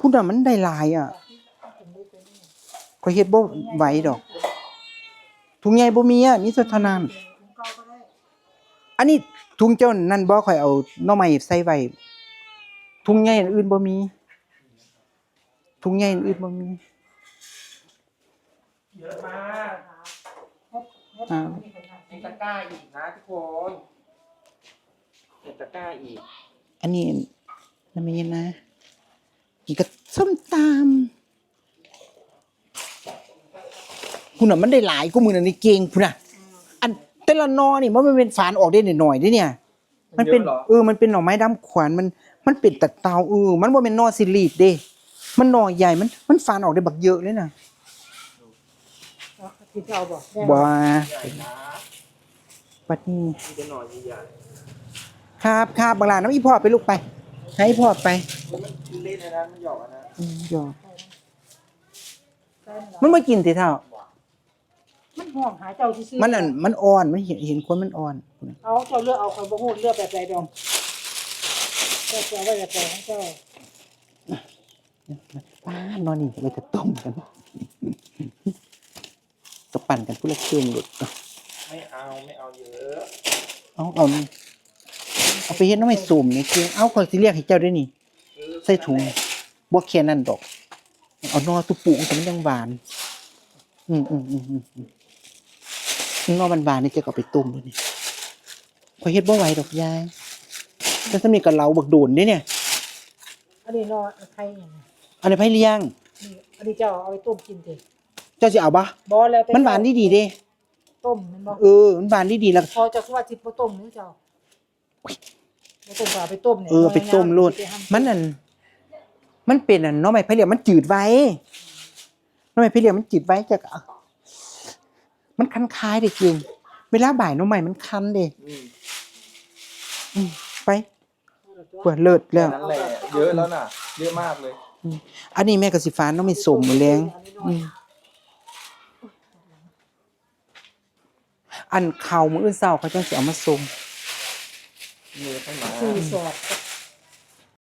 พูดน่ะมันได้หลายอะข่อยเฮ็ดบ่ไหวดอก ถุงใหญ่บ่มีอะมีแต่เท่านั้นอันนี้ถุงเจ้านั่นบ่ข่อยเอาหน่อไม้ใส่ไว้ถุงใหญ่อันอื่นบ่มีถุงใหญ่อันอื่นบ่มีเยอะมากอ่ามีตะกร้าอีกนะทุกคนเก็บตะกร้าอีก อันนี้นั่นไม่ใช่นะ นี่ก็ส้มตำคุณน่ะมันได้หลายกูมือน่ะนี่เก่งคุณน่ะ อันแต่ละหนอนี่มันเป็นฝานออกได้หน่อยๆเด้เนี่ย มันเป็นยอะหรอเออมันเป็นหน่อไม้ดำขวานมันมันเป็นตะเตาเออมันบ่เป็นหนอซิลีดเด้ มันหน่อใหญ่มันมันฝานออกได้บักเยอะเลยน่ะกินเอาบ่ได้บ่ใหญ่นะบัดนี้มีแต่หน่อยใหญ่ครับครับบางลาน้ำอีพ่อไปลูกไป ให้พ่อไป ๆมันเล่นนะมันหยอกนะอืมยอมได้มันบ่กินสิเท่า มันห่วงหาเจ้าซื่อๆมันอันมันอ่อนมันเห็นเห็นคนมันอ่อนเอาเจ้าเลือกเอาคนบ่ฮู้เลือกแบบใดดอกเจ้าเจ้าไว้แบบใดของเจ้าป้านอนนี่เราจะต้มกันก็ปั่นกันผู้ละเครื่องหลุดไม่เอาไม่เอาเยอะเอาเอานี่เอาไปเฮ็ดน้ำไม่สุ่มนี่คือเอาคนสิเรียกให้เจ้าด้วยนี่เออ ใส่ถุงบ่แค่นั้นดอก เอานอตุปูแต่มันยังหวาน อืมอืมอืมอืมอืมนอมันหวานนี่เจะก็เอาไปต้มด้วยนี่พอยเฮ็ดบ่ไหวดอกยายแต่สำนี้ก็เหลาบักโดนเด้เนี่ยอันนี้เนาะไข่เนี่ยอันนี้ไผเลี้ยงนี่อันนี้เจ้าเอาไปต้มกินสิเจ้าสิเอาบ่บ่แล้วแต่มันหวานดีดีๆเด้ ต้มแมันบ่เออ มันหวานดีดีๆแล้วพอจะว่าสิบ่ต้มนี่เจ้าบ่ต้มก็เอาไปต้มเนี่ยเออเอาไปต้มโลดมันนั่น มันเป็นอันเน้องไม้ไผ่เหลี่ยมมันจืดไว้หน้องไม้ไผ่เหลี่ยมมันจืดไว้จะเอามันคันคายเด็กจริงเวลาบ่ายหน้องใหม่มันคันเด็อืมอืมไปเปิดเลิศแล้วนั่นแหละเยอะแล้วน่ะเยอะมากเลยอันนี้แม่กสิฟ้าน้องไม่สมมือแรงอืมอันเข่ามืออื่นเศร้าเขาจังสิเอามาส่งมือข้างหลังคือสอด